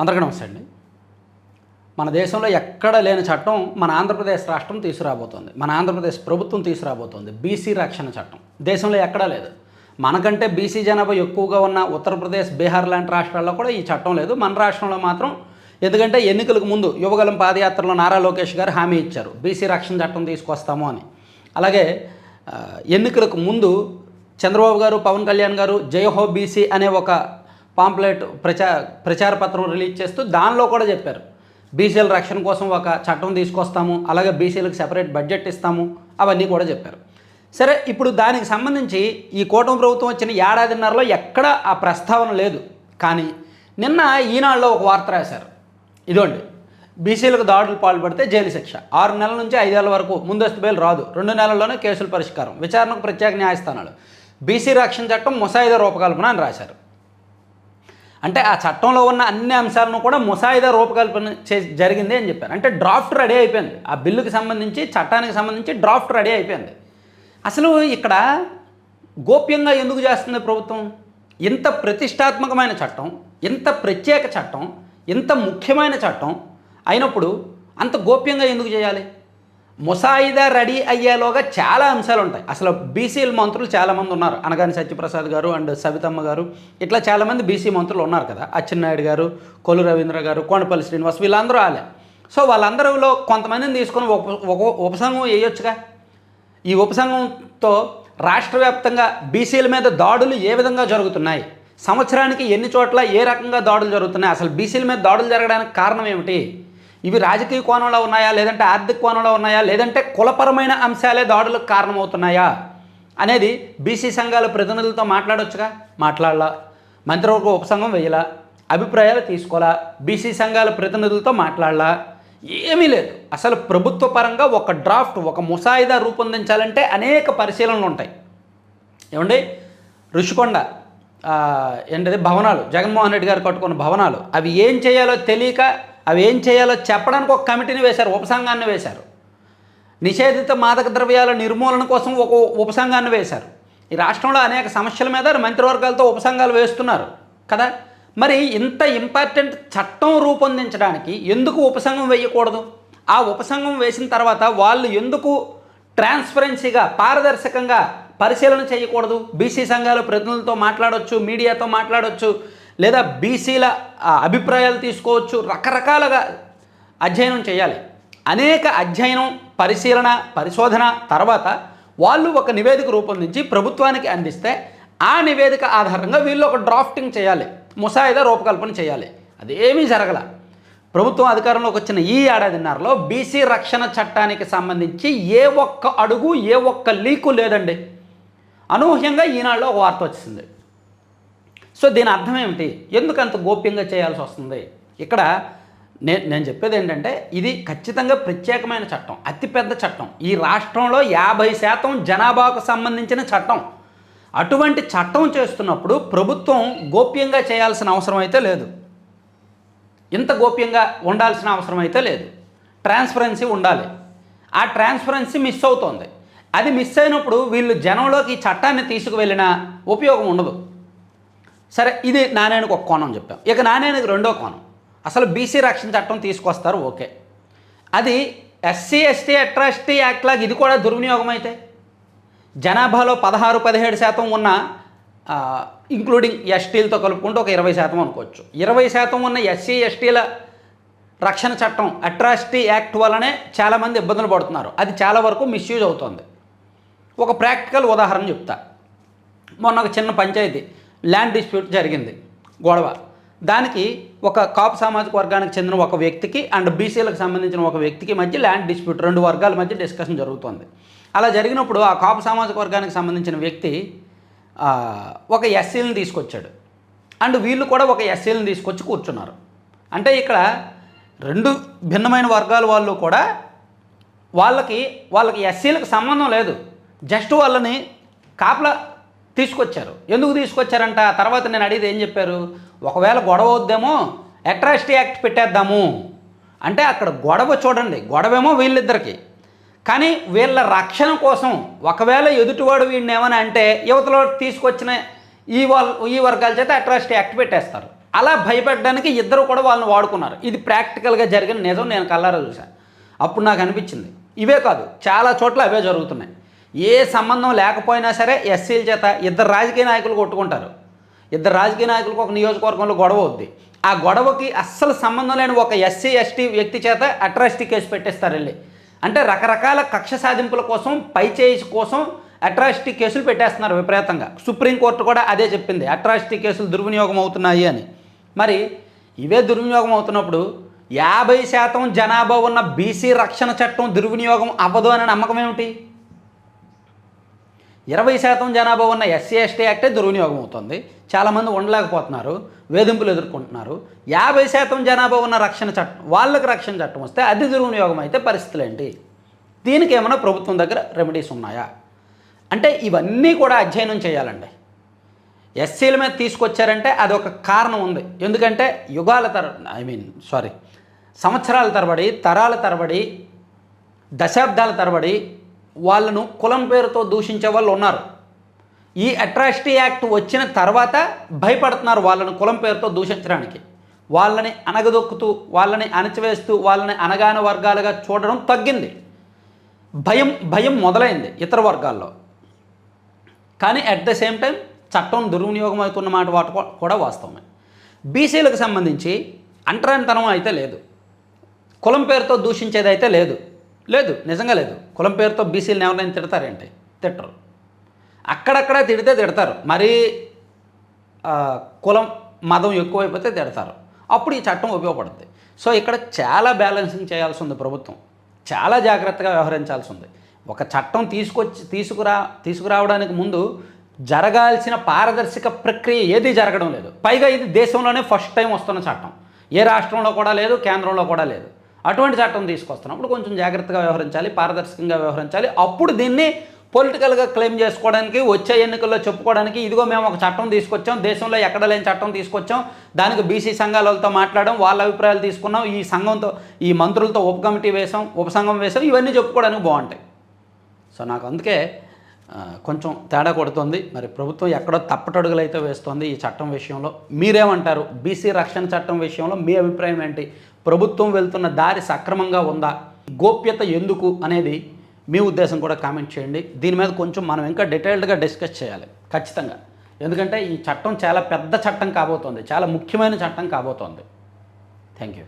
అందరికీ నమస్తే అండి. మన దేశంలో ఎక్కడ లేని చట్టం మన ఆంధ్రప్రదేశ్ రాష్ట్రం తీసుకురాబోతోంది. మన ఆంధ్రప్రదేశ్ ప్రభుత్వం తీసుకురాబోతోంది. బీసీ రక్షణ చట్టం. దేశంలో ఎక్కడా లేదు. మనకంటే బీసీ జనాభా ఎక్కువగా ఉన్న ఉత్తరప్రదేశ్ బీహార్ లాంటి రాష్ట్రాల్లో కూడా ఈ చట్టం లేదు. మన రాష్ట్రంలో మాత్రం ఎందుకంటే ఎన్నికలకు ముందు యువగలం పాదయాత్రలో నారా లోకేష్ గారు హామీ ఇచ్చారు. బీసీ రక్షణ చట్టం తీసుకొస్తాము అని. అలాగే ఎన్నికలకు ముందు చంద్రబాబు గారు పవన్ కళ్యాణ్ గారు జయహో బీసీ అనే ఒక పాంప్లెట్ ప్రచార ప్రచార పత్రం రిలీజ్ చేస్తూ దానిలో కూడా చెప్పారు. బీసీల రక్షణ కోసం ఒక చట్టం తీసుకొస్తాము అలాగే బీసీలకు సెపరేట్ బడ్జెట్ ఇస్తాము అవన్నీ కూడా చెప్పారు. సరే ఇప్పుడు దానికి సంబంధించి ఈ కూటమి ప్రభుత్వం వచ్చిన ఏడాదిన్నరలో ఎక్కడ ఆ ప్రస్తావన లేదు. కానీ నిన్న ఈనాడులో ఒక వార్త రాశారు. ఇదిగోండి బీసీలకు దాడులు పాల్పడితే జైలు శిక్ష. ఆరు నెలల నుంచి ఐదేళ్ళ వరకు ముందస్తు బెయిల్ రాదు. రెండు నెలల్లోనే కేసుల పరిష్కారం. విచారణకు ప్రత్యేక న్యాయస్థానాలు. బీసీ రక్షణ చట్టం ముసాయిదా రూపకల్పన అని రాశారు. అంటే ఆ చట్టంలో ఉన్న అన్ని అంశాలను కూడా ముసాయిదా రూపకల్పన చే జరిగింది అని చెప్పారు. అంటే డ్రాఫ్ట్ రెడీ అయిపోయింది. ఆ బిల్లుకి సంబంధించి చట్టానికి సంబంధించి డ్రాఫ్ట్ రెడీ అయిపోయింది. అసలు ఇక్కడ గోప్యంగా ఎందుకు చేస్తుంది ప్రభుత్వం? ఇంత ప్రతిష్టాత్మకమైన చట్టం ఇంత ప్రత్యేక చట్టం ఇంత ముఖ్యమైన చట్టం అయినప్పుడు అంత గోప్యంగా ఎందుకు చేయాలి? ముసాయిదా రెడీ అయ్యేలోగా చాలా అంశాలు ఉంటాయి అసలు బీసీల మంత్రులు చాలామంది ఉన్నారు. అనగాని సత్యప్రసాద్ గారు అండ్ సవితమ్మ గారు. ఇట్లా చాలామంది బీసీ మంత్రులు ఉన్నారు కదా. అచ్చెన్నాయుడు గారు కొల్లు రవీంద్ర గారు కోనపల్లి శ్రీనివాస్ వీళ్ళందరూ ఆలే సో వాళ్ళందరిలో కొంతమందిని తీసుకొని ఒక ఉపసంఘం వేయొచ్చుగా? ఈ ఉపసంఘంతో రాష్ట్ర వ్యాప్తంగా బీసీల మీద దాడులు ఏ విధంగా జరుగుతున్నాయి? సంవత్సరానికి ఎన్ని చోట్ల ఏ రకంగా దాడులు జరుగుతున్నాయి? అసలు బీసీల మీద దాడులు జరగడానికి కారణం ఏమిటి? ఇవి రాజకీయ కోణంలో ఉన్నాయా? లేదంటే ఆర్థిక కోణంలో ఉన్నాయా? లేదంటే కులపరమైన అంశాలే దాడులకు కారణమవుతున్నాయా? అనేది బీసీ సంఘాల ప్రతినిధులతో మాట్లాడొచ్చుగా? మాట్లాడాల. మంత్రివర్గ ఉపసంఘం వేయలా. అభిప్రాయాలు తీసుకోవాలా బీసీ సంఘాల ప్రతినిధులతో మాట్లాడాలా. ఏమీ లేదు. అసలు ప్రభుత్వ పరంగా ఒక డ్రాఫ్ట్ ఒక ముసాయిదా రూపొందించాలంటే అనేక పరిశీలనలు ఉంటాయి. ఏమండి? రుషికొండ ఏంటది? భవనాలు. జగన్మోహన్ రెడ్డి గారు కట్టుకున్న భవనాలు. అవి ఏం చేయాలో తెలియక అవి ఏం చేయాలో చెప్పడానికి ఒక కమిటీని వేశారు ఉపసంఘాన్ని వేశారు. నిషేధిత మాదక ద్రవ్యాల నిర్మూలన కోసం ఒక ఉపసంఘాన్ని వేశారు. ఈ రాష్ట్రంలో అనేక సమస్యల మీద మంత్రివర్గాలతో ఉపసంఘాలు వేస్తున్నారు కదా. మరి ఇంత ఇంపార్టెంట్ చట్టం రూపొందించడానికి ఎందుకు ఉపసంఘం వేయకూడదు? ఆ ఉపసంఘం వేసిన తర్వాత వాళ్ళు ఎందుకు ట్రాన్స్పరెన్సీగా పారదర్శకంగా పరిశీలన చేయకూడదు? బీసీ సంఘాలు ప్రతినిధులతో మాట్లాడవచ్చు మీడియాతో మాట్లాడవచ్చు లేదా బీసీల అభిప్రాయాలు తీసుకోవచ్చు. రకరకాలుగా అధ్యయనం చేయాలి. అనేక అధ్యయనం పరిశీలన పరిశోధన తర్వాత వాళ్ళు ఒక నివేదిక రూపొందించి ప్రభుత్వానికి అందిస్తే ఆ నివేదిక ఆధారంగా వీళ్ళు ఒక డ్రాఫ్టింగ్ చేయాలి. ముసాయిదా రూపకల్పన చేయాలి. అదేమీ జరగల. ప్రభుత్వం అధికారంలోకి వచ్చిన ఈ ఏడాదిన్నరలో బీసీ రక్షణ చట్టానికి సంబంధించి ఏ ఒక్క అడుగు ఏ ఒక్క లీకు లేదండి. అనూహ్యంగా ఈనాడులో ఒక వార్త వచ్చింది సో దీని అర్థం ఏమిటి? ఎందుకు అంత గోప్యంగా చేయాల్సి వస్తుంది? ఇక్కడ నేను నేను చెప్పేది ఏంటంటే ఇది ఖచ్చితంగా ప్రత్యేకమైన చట్టం అతిపెద్ద చట్టం. ఈ రాష్ట్రంలో యాభై శాతం జనాభాకు సంబంధించిన చట్టం. అటువంటి చట్టం చేస్తున్నప్పుడు ప్రభుత్వం గోప్యంగా చేయాల్సిన అవసరం అయితే లేదు. ఇంత గోప్యంగా ఉండాల్సిన అవసరం అయితే లేదు. ట్రాన్స్పరెన్సీ ఉండాలి. ఆ ట్రాన్స్పరెన్సీ మిస్ అవుతోంది. అది మిస్ అయినప్పుడు వీళ్ళు జనంలోకి ఈ చట్టాన్ని తీసుకువెళ్ళినా ఉపయోగం ఉండదు. సరే ఇది నాణ్యానికి ఒక కోణం చెప్పాం. ఇక నాణ్యానికి రెండో కోణం. అసలు బీసీ రక్షణ చట్టం తీసుకొస్తారు ఓకే. అది ఎస్సీ ఎస్టీ అట్రాసిటీ యాక్ట్ లాగా ఇది కూడా దుర్వినియోగం అయితే. జనాభాలో పదహారు పదిహేడు శాతం ఉన్న ఇంక్లూడింగ్ ఎస్టీలతో కలుపుకుంటే ఒక ఇరవై శాతం అనుకోవచ్చు. ఇరవై శాతం ఉన్న ఎస్సీ ఎస్టీల రక్షణ చట్టం అట్రాసిటీ యాక్ట్ వల్లనే చాలామంది ఇబ్బందులు పడుతున్నారు. అది చాలా వరకు మిస్యూజ్ అవుతుంది. ఒక ప్రాక్టికల్ ఉదాహరణ చెప్తా. మొన్న ఒక చిన్న పంచాయతీ. ల్యాండ్ డిస్ప్యూట్ జరిగింది గొడవ. దానికి ఒక కాపు సామాజిక వర్గానికి చెందిన ఒక వ్యక్తికి అండ్ బీసీలకు సంబంధించిన ఒక వ్యక్తికి మధ్య ల్యాండ్ డిస్ప్యూట్ రెండు వర్గాల మధ్య డిస్కషన్ జరుగుతుంది. అలా జరిగినప్పుడు ఆ కాపు సామాజిక వర్గానికి సంబంధించిన వ్యక్తి ఒక ఎస్సీలను తీసుకొచ్చాడు. అండ్ వీళ్ళు కూడా ఒక ఎస్సీలను తీసుకొచ్చి కూర్చున్నారు. అంటే ఇక్కడ రెండు భిన్నమైన వర్గాల వాళ్ళు కూడా వాళ్ళకి వాళ్ళకి ఎస్సీలకు సంబంధం లేదు. జస్ట్ వాళ్ళని కాపుల తీసుకొచ్చారు. ఎందుకు తీసుకొచ్చారంట? తర్వాత నేను అడిగితే ఏం చెప్పారు? ఒకవేళ గొడవ వద్దేమో అట్రాసిటీ యాక్ట్ పెట్టేద్దాము. అంటే అక్కడ గొడవ చూడండి గొడవేమో వీళ్ళిద్దరికి. కానీ వీళ్ళ రక్షణ కోసం ఒకవేళ ఎదుటివాడు వీడిని ఏమని అంటే యువతలో తీసుకొచ్చిన ఈ వాళ్ళ ఈ వర్గాల చేత అట్రాసిటీ యాక్ట్ పెట్టేస్తారు. అలా భయపెట్టడానికి ఇద్దరు కూడా వాళ్ళని వాడుకున్నారు. ఇది ప్రాక్టికల్గా జరిగిన నిజం నేను కల్లారా చూశాను. అప్పుడు నాకు అనిపించింది. ఇవే కాదు చాలా చోట్ల అవే జరుగుతున్నాయి. ఏ సంబంధం లేకపోయినా సరే ఎస్సీల చేత ఇద్దరు రాజకీయ నాయకులు కొట్టుకుంటారు. ఇద్దరు రాజకీయ నాయకులకు ఒక నియోజకవర్గంలో గొడవ అవుద్ది. ఆ గొడవకి అస్సలు సంబంధం లేని ఒక ఎస్సీ ఎస్టీ వ్యక్తి చేత అట్రాసిటీ కేసు పెట్టేస్తారు వెళ్ళి. అంటే రకరకాల కక్ష సాధింపుల కోసం పై చేయి కోసం అట్రాసిటీ కేసులు పెట్టేస్తున్నారు విపరీతంగా. సుప్రీంకోర్టు కూడా అదే చెప్పింది. అట్రాసిటీ కేసులు దుర్వినియోగం అవుతున్నాయి అని. మరి ఇవే దుర్వినియోగం అవుతున్నప్పుడు యాభై శాతం జనాభా ఉన్న బీసీ రక్షణ చట్టం దుర్వినియోగం అవ్వదు అనే నమ్మకం ఏమిటి? ఇరవై శాతం జనాభా ఉన్న ఎస్సీ ఎస్టీ యాక్టే దుర్వినియోగం అవుతుంది చాలామంది ఉండలేకపోతున్నారు వేధింపులు ఎదుర్కొంటున్నారు. యాభై శాతం జనాభా ఉన్న రక్షణ చట్టం వాళ్ళకి రక్షణ చట్టం వస్తే అది దుర్వినియోగం అయితే పరిస్థితులు ఏంటి దీనికి ఏమైనా ప్రభుత్వం దగ్గర రెమెడీస్ ఉన్నాయా? అంటే ఇవన్నీ కూడా అధ్యయనం చేయాలండి. ఎస్సీల మీద తీసుకొచ్చారంటే అది ఒక కారణం ఉంది. ఎందుకంటే యుగాల తర ఐ మీన్ సారీ సంవత్సరాల తరబడి తరాల తరబడి దశాబ్దాల తరబడి వాళ్ళను కులం పేరుతో దూషించే వాళ్ళు ఉన్నారు. ఈ అట్రాసిటీ యాక్ట్ వచ్చిన తర్వాత భయపడుతున్నారు వాళ్ళను కులం పేరుతో దూషించడానికి. వాళ్ళని అనగదొక్కుతూ వాళ్ళని అణచివేస్తూ వాళ్ళని అనగాన వర్గాలుగా చూడడం తగ్గింది. భయం భయం మొదలైంది ఇతర వర్గాల్లో. కానీ అట్ ద సేమ్ టైం చట్టం దుర్వినియోగం అవుతున్న మాట వాటి కూడా వాస్తవమే. బీసీలకు సంబంధించి అంటరానితనం అయితే లేదు. కులం పేరుతో దూషించేది అయితే లేదు. లేదు నిజంగా లేదు. కులం పేరుతో బీసీలను ఎవరైనా తిడతారేంటి? తిట్టరు. అక్కడక్కడ తిడితే తిడతారు. మరీ కులం మదం ఎక్కువైపోతే తిడతారు. అప్పుడు ఈ చట్టం ఉపయోగపడుతుంది సో ఇక్కడ చాలా బ్యాలెన్సింగ్ చేయాల్సి ఉంది ప్రభుత్వం. చాలా జాగ్రత్తగా వ్యవహరించాల్సి ఉంది. ఒక చట్టం తీసుకొచ్చి తీసుకురా తీసుకురావడానికి ముందు జరగాల్సిన పారదర్శక ప్రక్రియ ఏది జరగడం లేదు. పైగా ఇది దేశంలోనే ఫస్ట్ టైం వస్తున్న చట్టం. ఏ రాష్ట్రంలో కూడా లేదు కేంద్రంలో కూడా లేదు. అటువంటి చట్టం తీసుకొస్తున్నప్పుడు కొంచెం జాగ్రత్తగా వ్యవహరించాలి పారదర్శకంగా వ్యవహరించాలి. అప్పుడు దీన్ని పొలిటికల్గా క్లెయిమ్ చేసుకోవడానికి వచ్చే ఎన్నికల్లో చెప్పుకోవడానికి ఇదిగో మేము ఒక చట్టం తీసుకొచ్చాం దేశంలో ఎక్కడ లేని చట్టం తీసుకొచ్చాం దానికి బీసీ సంఘాలతో మాట్లాడడం వాళ్ళ అభిప్రాయాలు తీసుకున్నాం ఈ సంఘంతో ఈ మంత్రులతో ఉప కమిటీ వేసాం ఉపసంఘం వేసాం ఇవన్నీ చెప్పుకోవడానికి బాగుంటాయి. సో నాకు అందుకే కొంచెం తేడా కొడుతుంది. మరి ప్రభుత్వం ఎక్కడో తప్పటడుగులు అయితే వేస్తోంది ఈ చట్టం విషయంలో. మీరేమంటారు? బీసీ రక్షణ చట్టం విషయంలో మీ అభిప్రాయం ఏంటి? ప్రభుత్వం వెళ్తున్న దారి సక్రమంగా ఉందా? గోప్యత ఎందుకు అనేది మీ ఉద్దేశం కూడా కామెంట్ చేయండి. దీని మీద కొంచెం మనం ఇంకా డీటెయిల్డ్గా డిస్కస్ చేయాలి ఖచ్చితంగా. ఎందుకంటే ఈ చట్టం చాలా పెద్ద చట్టం కాబోతోంది చాలా ముఖ్యమైన చట్టం కాబోతోంది. Thank you.